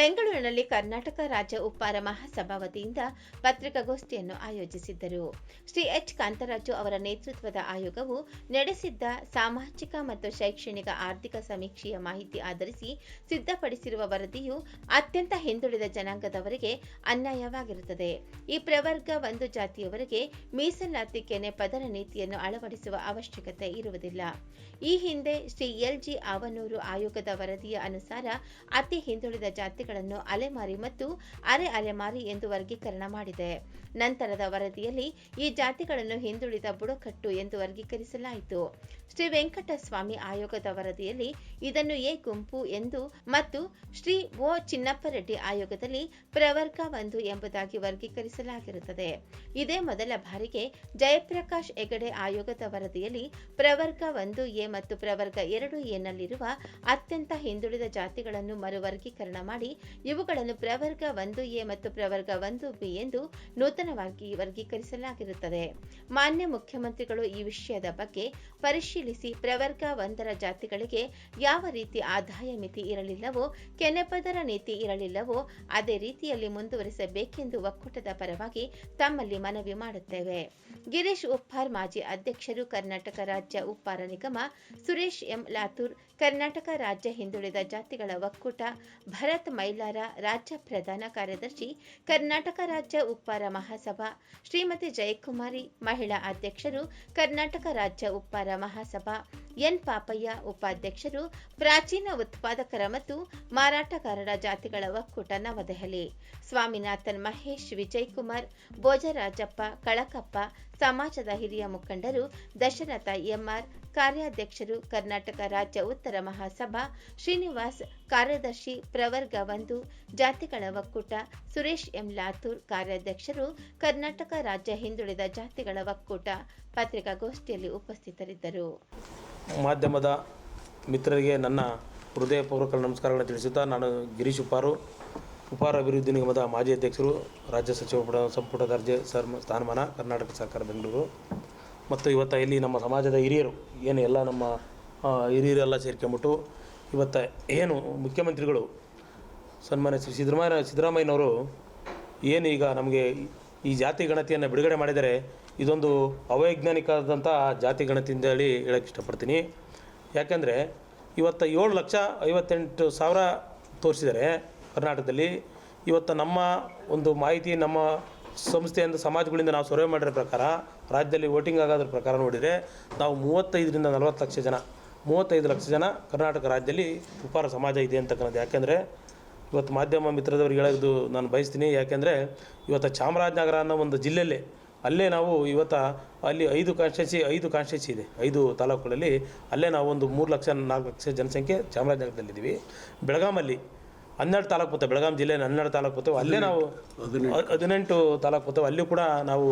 ಬೆಂಗಳೂರಿನಲ್ಲಿ ಕರ್ನಾಟಕ ರಾಜ್ಯ ಉಪ್ಪಾರ ಮಹಾಸಭಾ ವತಿಯಿಂದ ಪತ್ರಿಕಾಗೋಷ್ಠಿಯನ್ನು ಆಯೋಜಿಸಿದ್ದರು. ಶ್ರೀ ಎಚ್. ಕಾಂತರಾಜು ಅವರ ನೇತೃತ್ವದ ಆಯೋಗವು ನಡೆಸಿದ್ದ ಸಾಮಾಜಿಕ ಮತ್ತು ಶೈಕ್ಷಣಿಕ ಆರ್ಥಿಕ ಸಮೀಕ್ಷೆಯ ಮಾಹಿತಿ ಆಧರಿಸಿ ಸಿದ್ಧಪಡಿಸಿರುವ ವರದಿಯು ಅತ್ಯಂತ ಹಿಂದುಳಿದ ಜನಾಂಗದವರಿಗೆ ಅನ್ಯಾಯವಾಗಿರುತ್ತದೆ. ಈ ಪ್ರವರ್ಗ ಒಂದು ಜಾತಿಯವರಿಗೆ ಮೀಸಲಾತಿ ಕೆನೆ ಪದರ ನೀತಿಯನ್ನು ಅಳವಡಿಸುವ ಅವಶ್ಯಕತೆ ಇರುವುದಿಲ್ಲ. ಈ ಹಿಂದೆ ಶ್ರೀ ಎಲ್ಜಿ ಆವನೂರು ಆಯೋಗದ ವರದಿಯ ಅನುಸಾರ ಅತಿ ಹಿಂದುಳಿದ ಜಾತಿಗಳನ್ನು ಅಲೆಮಾರಿ ಮತ್ತು ಅರೆ ಅಲೆಮಾರಿ ಎಂದು ವರ್ಗೀಕರಣ ಮಾಡಿದೆ. ನಂತರದ ವರದಿಯಲ್ಲಿ ಈ ಜಾತಿಗಳನ್ನು ಹಿಂದುಳಿದ ಬುಡಕಟ್ಟು ಎಂದು ವರ್ಗೀಕರಿಸಲಾಯಿತು. ಶ್ರೀ ವೆಂಕಟಸ್ವಾಮಿ ಆಯೋಗದ ವರದಿಯಲ್ಲಿ ಇದನ್ನು ಎ ಗುಂಪು ಎಂದು ಮತ್ತು ಶ್ರೀ ಒ ಚಿನ್ನಪ್ಪರೆಡ್ಡಿ ಆಯೋಗದಲ್ಲಿ ಪ್ರವರ್ಗ ಒಂದು ಎಂಬುದಾಗಿ ವರ್ಗೀಕರಿಸಲಾಗಿರುತ್ತದೆ. ಇದೇ ಮೊದಲ ಬಾರಿಗೆ ಜಯಪ್ರಕಾಶ್ ಹೆಗಡೆ ಆಯೋಗದ ವರದಿಯಲ್ಲಿ ಪ್ರವರ್ಗ ಒಂದು ಎ ಮತ್ತು ಪ್ರವರ್ಗ ಎರಡು ಎನಲ್ಲಿರುವ ಅತ್ಯಂತ ಹಿಂದುಳಿದ ಜಾತಿಗಳನ್ನು ಮರುವರ್ಗೀಕರಣ ಮಾಡಿ ಇವುಗಳನ್ನು ಪ್ರವರ್ಗ ಒಂದು ಎ ಮತ್ತು ಪ್ರವರ್ಗ ಒಂದು ಬಿ ಎಂದು ನೂತನವಾಗಿ ವರ್ಗೀಕರಿಸಲಾಗಿರುತ್ತದೆ. ಮಾನ್ಯ ಮುಖ್ಯಮಂತ್ರಿಗಳು ಈ ವಿಷಯದ ಬಗ್ಗೆ ಪರಿಶೀಲಿಸಿ ಪ್ರವರ್ಗ ಒಂದರ ಜಾತಿಗಳಿಗೆ ಯಾವ ರೀತಿ ಆದಾಯ ಮಿತಿ ಇರಲಿಲ್ಲವೋ, ಕೆನೆಪದರ ನೀತಿ ಇರಲಿಲ್ಲವೋ, ಅದೇ ರೀತಿಯಲ್ಲಿ ಮುಂದುವರಿಸಬೇಕೆಂದು ಒಕ್ಕೂಟದ ಪರವಾಗಿ ತಮ್ಮಲ್ಲಿ ಮನವಿ ಮಾಡುತ್ತೇವೆ. ಗಿರೀಶ್ ಉಪ್ಪಾರ್ ಮಾಜಿ ಅಧ್ಯಕ್ಷರು ಕರ್ನಾಟಕ ರಾಜ್ಯ ಉಪ್ಪಾರ ನಿಗಮ, ಸುರೇಶ್ ಎಂ ಲಾತೂರ್ ಕರ್ನಾಟಕ ರಾಜ್ಯ ಹಿಂದುಳಿದ ಜಾತಿಗಳ ಒಕ್ಕೂಟ, ಭರತ್ ಮೈಲಾರ ರಾಜ್ಯ ಪ್ರಧಾನ ಕಾರ್ಯದರ್ಶಿ, ಕರ್ನಾಟಕ ರಾಜ್ಯ ಉಪ್ಪಾರ ಮಹಾಸಭಾ, ಶ್ರೀಮತಿ ಜಯಕುಮಾರಿ ಮಹಿಳಾ ಅಧ್ಯಕ್ಷರು, ಕರ್ನಾಟಕ ರಾಜ್ಯ ಉಪ್ಪಾರ ಮಹಾಸಭಾ ಎನ್ ಪಾಪಯ್ಯ ಉಪಾಧ್ಯಕ್ಷರು ಪ್ರಾಚೀನ ಉತ್ಪಾದಕರ ಮತ್ತು ಮಾರಾಟಗಾರರ ಜಾತಿಗಳ ಒಕ್ಕೂಟ ನವದೆಹಲಿ. ಸ್ವಾಮಿನಾಥನ್ ಮಹೇಶ್ ವಿಜಯ್ ಕುಮಾರ್ ಭೋಜರಾಜಪ್ಪ, ಕಳಕಪ್ಪ, ಸಮಾಜದ ಹಿರಿಯ ಮುಖಂಡರು, ದಶರಥ ಎಂಆರ್, ಕಾರ್ಯಾಧ್ಯಕ್ಷರು, ಕರ್ನಾಟಕ ರಾಜ್ಯ ಉತ್ತರ ಮಹಾಸಭಾ, ಶ್ರೀನಿವಾಸ್, ಕಾರ್ಯದರ್ಶಿ ಪ್ರವರ್ಗ ಒಂದು, ಜಾತಿಗಳ ಒಕ್ಕೂಟ, ಸುರೇಶ್ ಎಂ ಲಾತೂರ್, ಕಾರ್ಯಾಧ್ಯಕ್ಷರು, ಕರ್ನಾಟಕ ರಾಜ್ಯ ಹಿಂದುಳಿದ ಜಾತಿಗಳ ಒಕ್ಕೂಟ, ಪತ್ರಿಕಾಗೋಷ್ಠಿಯಲ್ಲಿ ಉಪಸ್ಥಿತರಿದ್ದರು. ಮಾಧ್ಯಮದ ಮಿತ್ರರಿಗೆ ನನ್ನ ಹೃದಯಪೂರ್ವಕ ನಮಸ್ಕಾರಗಳನ್ನು ತಿಳಿಸುತ್ತಾ ನಾನು ಗಿರೀಶ್ ಉಪಾರು ಉಪಾರ ಅಭಿವೃದ್ಧಿ ನಿಗಮದ ಮಾಜಿ ಅಧ್ಯಕ್ಷರು, ರಾಜ್ಯ ಸಚಿವ ಪುಟ ಸಂಪುಟ ದರ್ಜೆ ಸರ್ ಸ್ಥಾನಮಾನ ಕರ್ನಾಟಕ ಸರ್ಕಾರ ಬೆಂಗಳೂರು. ಮತ್ತು ಇವತ್ತು ಇಲ್ಲಿ ನಮ್ಮ ಸಮಾಜದ ಹಿರಿಯರು, ಏನು ಎಲ್ಲ ನಮ್ಮ ಹಿರಿಯರೆಲ್ಲ ಸೇರ್ಕೊಂಬಿಟ್ಟು ಇವತ್ತು ಏನು ಮುಖ್ಯಮಂತ್ರಿಗಳು ಸನ್ಮಾನ್ಯ ಶ್ರೀ ಸಿದ್ದರಾಮಯ್ಯ, ಸಿದ್ದರಾಮಯ್ಯನವರು ಏನು ಈಗ ನಮಗೆ ಈ ಜಾತಿ ಗಣತಿಯನ್ನು ಬಿಡುಗಡೆ ಮಾಡಿದರೆ ಇದೊಂದು ಅವೈಜ್ಞಾನಿಕವಾದಂಥ ಜಾತಿ ಗಣತಿ ಅಂತ ಹೇಳಿ ಹೇಳಕ್ಕೆ ಇಷ್ಟಪಡ್ತೀನಿ. ಯಾಕೆಂದರೆ ಇವತ್ತು ಏಳು ಲಕ್ಷ ಐವತ್ತೆಂಟು ಸಾವಿರ ತೋರಿಸಿದರೆ ಕರ್ನಾಟಕದಲ್ಲಿ. ಇವತ್ತು ನಮ್ಮ ಒಂದು ಮಾಹಿತಿ ನಮ್ಮ ಸಂಸ್ಥೆಯಿಂದ ಸಮಾಜಗಳಿಂದ ನಾವು ಸರ್ವೆ ಮಾಡಿರೋ ಪ್ರಕಾರ, ರಾಜ್ಯದಲ್ಲಿ ವೋಟಿಂಗ್ ಆಗೋದ್ರ ಪ್ರಕಾರ ನೋಡಿದರೆ ನಾವು ಮೂವತ್ತೈದರಿಂದ ನಲವತ್ತು ಲಕ್ಷ ಜನ, ಮೂವತ್ತೈದು ಲಕ್ಷ ಜನ ಕರ್ನಾಟಕ ರಾಜ್ಯದಲ್ಲಿ ಉಪಾರ ಸಮಾಜ ಇದೆ ಅಂತಕ್ಕಂಥದ್ದು ಯಾಕೆಂದರೆ ಇವತ್ತು ಮಾಧ್ಯಮ ಮಿತ್ರದವ್ರಿಗೆ ಹೇಳೋದು ನಾನು ಬಯಸ್ತೀನಿ. ಯಾಕೆಂದರೆ ಇವತ್ತು ಚಾಮರಾಜನಗರ ಅನ್ನೋ ಒಂದು ಜಿಲ್ಲೆಯಲ್ಲೇ ಅಲ್ಲೇ ನಾವು ಇವತ್ತ ಅಲ್ಲಿ ಐದು ಕಾನ್ಸ್ಟಿಟ್ಯೂನ್ಸಿ ಐದು ಕಾನ್ಸ್ಟಿಟ್ಯೂನ್ಸಿ ಇದೆ. ಐದು ತಾಲೂಕುಗಳಲ್ಲಿ ಅಲ್ಲೇ ನಾವು ಒಂದು ಮೂರು ಲಕ್ಷ ನಾಲ್ಕು ಲಕ್ಷ ಜನಸಂಖ್ಯೆ ಚಾಮರಾಜನಗರದಲ್ಲಿದ್ದೀವಿ. ಬೆಳಗಾಮಲ್ಲಿ ಹನ್ನೆರಡು ತಾಲೂಕು ಬರ್ತವೆ. ಬೆಳಗಾಂ ಜಿಲ್ಲೆ ಹನ್ನೆರಡು ತಾಲೂಕು ಬರ್ತವೆ. ಅಲ್ಲೇ ನಾವು ಹದಿನೆಂಟು. ತಾಲೂಕು ಬರ್ತವೆ. ಅಲ್ಲಿ ಕೂಡ ನಾವು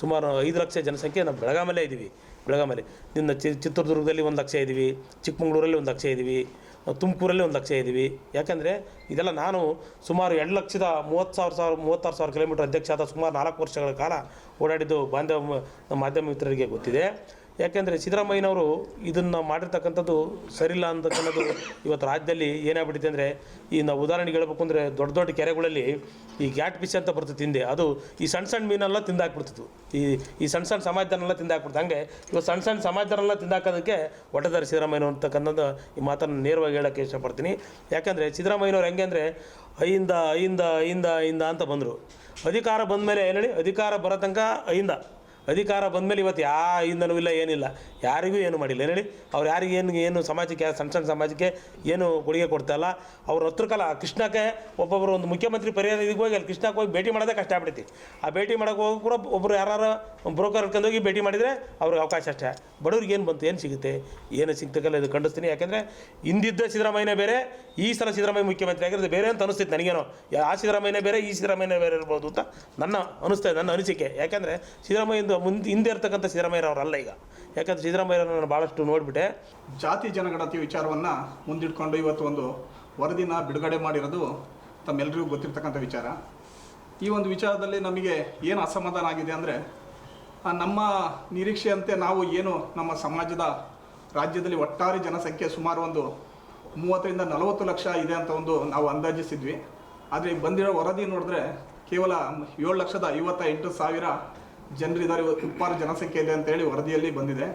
ಸುಮಾರು ಐದು ಲಕ್ಷ ಜನಸಂಖ್ಯೆ ನಾವು ಬೆಳಗಾಮಲ್ಲೇ ಇದ್ದೀವಿ. ಬೆಳಗಾಮಲ್ಲಿ ನಿನ್ನ ಚಿತ್ರದುರ್ಗದಲ್ಲಿ ಒಂದು ಲಕ್ಷ ಇದ್ದೀವಿ, ಚಿಕ್ಕಮಂಗ್ಳೂರಲ್ಲಿ ಒಂದು ಲಕ್ಷ ಇದ್ದೀವಿ, ತುಮಕೂರಲ್ಲಿ ಒಂದು ಲಕ್ಷ ಇದ್ದೀವಿ. ಯಾಕಂದರೆ ಇದೆಲ್ಲ ನಾನು ಸುಮಾರು ಎರಡು ಲಕ್ಷದ ಮೂವತ್ತು ಸಾವಿರ ಸಾವಿರ, ಮೂವತ್ತಾರು ಸಾವಿರ ಕಿಲೋಮೀಟರ್ ಅಧ್ಯಕ್ಷ ಆದ ಸುಮಾರು ನಾಲ್ಕು ವರ್ಷಗಳ ಕಾಲ ಓಡಾಡಿದ್ದು ಬಾಂಧವ್ಯ ಮಾಧ್ಯಮ ಮಿತ್ರರಿಗೆ ಗೊತ್ತಿದೆ. ಯಾಕೆಂದರೆ ಸಿದ್ದರಾಮಯ್ಯನವರು ಇದನ್ನು ಮಾಡಿರ್ತಕ್ಕಂಥದ್ದು ಸರಿಯಿಲ್ಲ ಅಂತಕ್ಕಂಥದ್ದು ಇವತ್ತು ರಾಜ್ಯದಲ್ಲಿ ಏನಾಗ್ಬಿಟ್ಟಿದೆ ಅಂದರೆ ಈ ನಾವು ಉದಾಹರಣೆಗೆ ಹೇಳ್ಬೇಕು ಅಂದರೆ ದೊಡ್ಡ ದೊಡ್ಡ ಕೆರೆಗಳಲ್ಲಿ ಈ ಗ್ಯಾಟ್ ಪಿಶ್ ಅಂತ ಬರ್ತದೆ ತಿಂದೆ. ಅದು ಈ ಸಣ್ಣ ಸಣ್ಣ ಮೀನೆಲ್ಲ ತಿಂದಾಕ್ಬಿಡ್ತಿತ್ತು. ಈ ಈ ಸಣ್ಣ ಸಣ್ಣ ಸಮಾಜದನ್ನೆಲ್ಲ ತಿಂದಾಕ್ಬಿಡ್ತು. ಹಂಗೆ ಇವತ್ತು ಸಣ್ಣ ಸಣ್ಣ ಸಮಾಜದನ್ನೆಲ್ಲ ತಿಂದಾಕೋದಕ್ಕೆ ಒಟ್ಟದಾರ ಸಿದ್ದರಾಮಯ್ಯನವರು ಅಂತಕ್ಕಂಥದ್ದು ಈ ಮಾತನ್ನು ನೇರವಾಗಿ ಹೇಳೋಕ್ಕೆ ಇಷ್ಟಪಡ್ತೀನಿ. ಯಾಕಂದರೆ ಸಿದ್ದರಾಮಯ್ಯನವ್ರು ಹೆಂಗೆ ಅಂದರೆ ಐಂದ ಐಂದ ಐಯಿಂದ ಐಯಿಂದ ಅಂತ ಬಂದರು. ಅಧಿಕಾರ ಬಂದಮೇಲೆ ಏನು ಹೇಳಿ? ಅಧಿಕಾರ ಬರೋ ತನಕ ಐಯಿಂದ ಅಧಿಕಾರ ಬಂದಮೇಲೆ ಇವತ್ತು ಯಾ ಇಂದನೂ ಇಲ್ಲ, ಏನಿಲ್ಲ. ಯಾರಿಗೂ ಏನು ಮಾಡಿಲ್ಲ. ಏನು ಹೇಳಿ? ಅವ್ರು ಯಾರಿಗೆ ಏನು ಏನು ಸಮಾಜಕ್ಕೆ, ಸಣ್ಣ ಸಣ್ಣ ಸಮಾಜಕ್ಕೆ ಏನು ಕೊಡುಗೆ ಕೊಡ್ತಾ ಇಲ್ಲ ಅವ್ರ ಹತ್ರ ಕಾಲ ಕೃಷ್ಣಕ್ಕೆ ಒಬ್ಬೊಬ್ಬರು ಒಂದು ಮುಖ್ಯಮಂತ್ರಿ ಪರಿಹಾರ ಇದಕ್ಕೆ ಹೋಗಿ, ಅಲ್ಲಿ ಕೃಷ್ಣಕ್ಕೆ ಹೋಗಿ ಭೇಟಿ ಮಾಡೋದೇ ಕಷ್ಟ ಆಗ್ಬಿಡ್ತಿ. ಆ ಭೇಟಿ ಮಾಡೋಕೆ ಹೋಗಿ ಕೂಡ ಒಬ್ಬರು ಯಾರು ಬ್ರೋಕರ್ ಹೋಗಿ ಭೇಟಿ ಮಾಡಿದರೆ ಅವ್ರಿಗೆ ಅವಕಾಶ ಅಷ್ಟೇ. ಬಡವ್ರಿಗೆ ಏನು ಬಂತು, ಏನು ಸಿಗುತ್ತೆ? ಏನು ಸಿಗ್ತಕ್ಕಲ್ಲ ಇದು ಖಂಡಿಸ್ತೀನಿ. ಯಾಕೆಂದರೆ ಹಿಂದಿದ್ದ ಸಿದ್ದರಾಮಯ್ಯನೇ ಬೇರೆ, ಈ ಸಲ ಸಿದ್ದರಾಮಯ್ಯ ಮುಖ್ಯಮಂತ್ರಿ ಆಗಿರೋದು ಬೇರೆ ಅಂತ ಅನಿಸ್ತಿತ್ತು ನನಗೇನೋ. ಆ ಸಿದ್ದರಾಮಯ್ಯನೇ ಬೇರೆ, ಈ ಸಿದ್ದರಾಮಯ್ಯನೇ ಬೇರೆ ಇರ್ಬೋದು ಅಂತ ನನ್ನ ಅನಿಸ್ತಾ ನನ್ನ ಅನಿಸಿಕೆ. ಯಾಕೆಂದರೆ ಸಿದ್ದರಾಮಯ್ಯಂದು ಮುಂದೆ ಹಿಂದೆ ಇರ್ತಕ್ಕಂಥ ಸಿದ್ದರಾಮಯ್ಯರವರಲ್ಲ ಈಗ. ಯಾಕಂದರೆ ಸಿದ್ದರಾಮಯ್ಯರನ್ನು ನಾನು ಭಾಳಷ್ಟು ನೋಡಿಬಿಟ್ಟೆ. ಜಾತಿ ಜನಗಣತಿ ವಿಚಾರವನ್ನು ಮುಂದಿಟ್ಕೊಂಡು ಇವತ್ತು ಒಂದು ವರದಿನ ಬಿಡುಗಡೆ ಮಾಡಿರೋದು ತಮ್ಮೆಲ್ಲರಿಗೂ ಗೊತ್ತಿರ್ತಕ್ಕಂಥ ವಿಚಾರ. ಈ ಒಂದು ವಿಚಾರದಲ್ಲಿ ನಮಗೆ ಏನು ಅಸಮಾಧಾನ ಆಗಿದೆ ಅಂದರೆ ನಮ್ಮ ನಿರೀಕ್ಷೆಯಂತೆ ನಾವು ಏನು ನಮ್ಮ ಸಮಾಜದ ರಾಜ್ಯದಲ್ಲಿ ಒಟ್ಟಾರೆ ಜನಸಂಖ್ಯೆ ಸುಮಾರು ಒಂದು ಮೂವತ್ತರಿಂದ ನಲವತ್ತು ಲಕ್ಷ ಇದೆ ಅಂತ ಒಂದು ನಾವು ಅಂದಾಜಿಸಿದ್ವಿ. ಆದರೆ ಬಂದಿರೋ ವರದಿ ನೋಡಿದ್ರೆ ಕೇವಲ ಏಳು ಲಕ್ಷದ ಐವತ್ತ ಎಂಟು ಸಾವಿರ ಜನರಿದ್ದಾರೆ ಉಪ್ಪಾರ ಜನಸಂಖ್ಯೆ ಇದೆ ಅಂತೇಳಿ ವರದಿಯಲ್ಲಿ ಬಂದಿದೆ.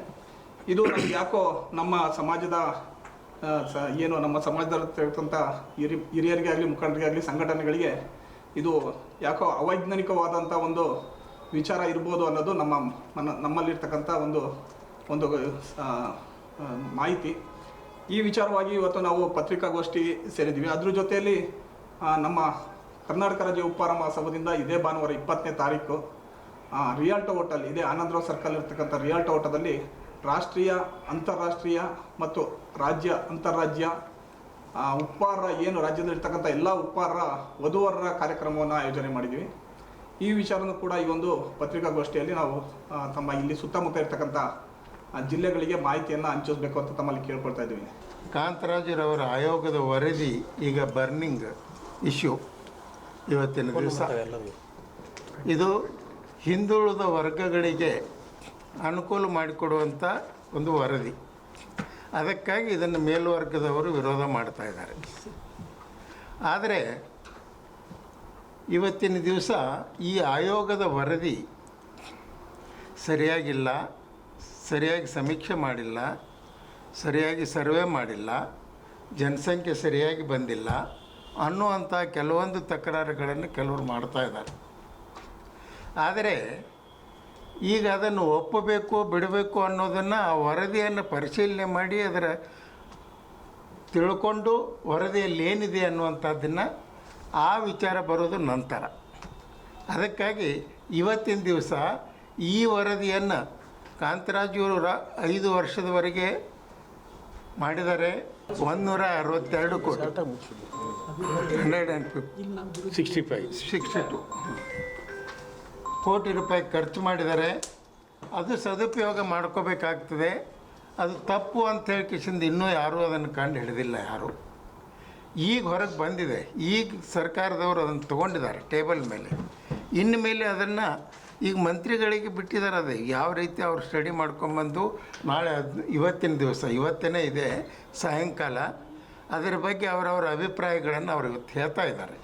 ಇದು ನಮ್ಗೆ ಯಾಕೋ ನಮ್ಮ ಸಮಾಜದ ಏನು ನಮ್ಮ ಸಮಾಜದಲ್ಲಿರ್ತಕ್ಕಂಥ ಹಿರಿ, ಹಿರಿಯರಿಗೆ ಆಗಲಿ, ಮುಖಂಡರಿಗೆ ಆಗಲಿ, ಸಂಘಟನೆಗಳಿಗೆ ಇದು ಯಾಕೋ ಅವೈಜ್ಞಾನಿಕವಾದಂಥ ಒಂದು ವಿಚಾರ ಇರ್ಬೋದು ಅನ್ನೋದು ನಮ್ಮ ಮನ, ನಮ್ಮಲ್ಲಿರ್ತಕ್ಕಂಥ ಒಂದು ಒಂದು ಮಾಹಿತಿ. ಈ ವಿಚಾರವಾಗಿ ಇವತ್ತು ನಾವು ಪತ್ರಿಕಾಗೋಷ್ಠಿ ಸೇರಿದ್ವಿ ಅದ್ರ ಜೊತೆಯಲ್ಲಿ ನಮ್ಮ ಕರ್ನಾಟಕ ರಾಜ್ಯ ಉಪ್ಪಾರ ಮಹಾಸಭದಿಂದ ಇದೇ ಭಾನುವಾರ ಇಪ್ಪತ್ತನೇ ತಾರೀಕು ರಿಯಾಲ್ಟೋ ಹೋಟೆಲ್ ಇದೆ ಆನಂದರಾವ್ ಸರ್ಕಲ್ ಇರ್ತಕ್ಕಂಥ ರಿಯಾಲ್ಟೋ ಓಟದಲ್ಲಿ ರಾಷ್ಟ್ರೀಯ ಅಂತಾರಾಷ್ಟ್ರೀಯ ಮತ್ತು ರಾಜ್ಯ ಅಂತಾರಾಜ್ಯ ಆ, ಉಪ್ಪಾರ ಏನು ರಾಜ್ಯದಲ್ಲಿರ್ತಕ್ಕಂಥ ಎಲ್ಲ ಉಪ್ಪಾರ ವಧುವರರ ಕಾರ್ಯಕ್ರಮವನ್ನು ಆಯೋಜನೆ ಮಾಡಿದ್ವಿ ಈ ವಿಚಾರನೂ ಕೂಡ ಈ ಒಂದು ಪತ್ರಿಕಾಗೋಷ್ಠಿಯಲ್ಲಿ ನಾವು ತಮ್ಮ ಇಲ್ಲಿ ಸುತ್ತಮುತ್ತ ಇರ್ತಕ್ಕಂಥ ಆ, ಜಿಲ್ಲೆಗಳಿಗೆ ಮಾಹಿತಿಯನ್ನು ಹಂಚಿಸ್ಬೇಕು ಅಂತ ತಮ್ಮಲ್ಲಿ ಕೇಳ್ಕೊಳ್ತಾ ಇದ್ದೀವಿ. ಕಾಂತರಾಜರವರ ಆಯೋಗದ ವರದಿ ಈಗ ಬರ್ನಿಂಗ್ ಇಶ್ಯೂ. ಇವತ್ತಿನ ದಿವಸ. ಇದು ಹಿಂದುಳಿದ ವರ್ಗಗಳಿಗೆ ಅನುಕೂಲ ಮಾಡಿಕೊಡುವಂಥ ಒಂದು ವರದಿ. ಅದಕ್ಕಾಗಿ ಇದನ್ನು ಮೇಲ್ವರ್ಗದವರು ವಿರೋಧ ಮಾಡ್ತಾ ಇದ್ದಾರೆ. ಆದರೆ ಇವತ್ತಿನ ದಿವಸ ಈ ಆಯೋಗದ ವರದಿ ಸರಿಯಾಗಿಲ್ಲ, ಸರಿಯಾಗಿ ಸಮೀಕ್ಷೆ ಮಾಡಿಲ್ಲ, ಸರಿಯಾಗಿ ಸರ್ವೆ ಮಾಡಿಲ್ಲ, ಜನಸಂಖ್ಯೆ ಸರಿಯಾಗಿ ಬಂದಿಲ್ಲ ಅನ್ನುವಂಥ ಕೆಲವೊಂದು ತಕರಾರುಗಳನ್ನು ಕೆಲವರು ಮಾಡ್ತಾ ಇದ್ದಾರೆ. ಆದರೆ ಈಗ ಅದನ್ನು ಒಪ್ಪಬೇಕು ಬಿಡಬೇಕು ಅನ್ನೋದನ್ನು ಆ ವರದಿಯನ್ನು ಪರಿಶೀಲನೆ ಮಾಡಿ ಅದರ ತಿಳ್ಕೊಂಡು ವರದಿಯಲ್ಲಿ ಏನಿದೆ ಅನ್ನುವಂಥದ್ದನ್ನು ಆ ವಿಚಾರ ಬರೋದು ನಂತರ. ಅದಕ್ಕಾಗಿ ಇವತ್ತಿನ ದಿವಸ ಈ ವರದಿಯನ್ನು ಕಾಂತರಾಜು ರ- ಐದು ವರ್ಷದವರೆಗೆ ಮಾಡಿದರೆ ಒಂದೂರ ಅರವತ್ತೆರಡು crore. Hundred and fifty sixty five. Sixty two. Crore ರೂಪಾಯಿ ಖರ್ಚು ಮಾಡಿದ್ದಾರೆ ಅದು ಸದುಪಯೋಗ ಮಾಡ್ಕೋಬೇಕಾಗ್ತದೆ. ಅದು ತಪ್ಪು ಅಂತ ಹೇಳಿ ಕಿಶಿಂದ ಇನ್ನೂ ಯಾರೂ ಅದನ್ನು ಕಂಡು ಹಿಡಿದಿಲ್ಲ ಯಾರು. ಈಗ ಹೊರಗೆ ಬಂದಿದೆ. ಈಗ ಸರ್ಕಾರದವರು ಅದನ್ನು ತೊಗೊಂಡಿದ್ದಾರೆ ಟೇಬಲ್ ಮೇಲೆ. ಇನ್ನು ಮೇಲೆ ಅದನ್ನು ಈಗ ಮಂತ್ರಿಗಳಿಗೆ ಬಿಟ್ಟಿದ್ದಾರೆ ಅದು. ಯಾವ ರೀತಿ ಅವ್ರು ಸ್ಟಡಿ ಮಾಡ್ಕೊಂಬಂದು ನಾಳೆ ಇವತ್ತಿನ ದಿವಸ ಇವತ್ತೇ ಇದೆ ಸಾಯಂಕಾಲ, ಅದರ ಬಗ್ಗೆ ಅವರವರ ಅಭಿಪ್ರಾಯಗಳನ್ನು ಅವ್ರು ಹೇಳ್ತಾ ಇದ್ದಾರೆ.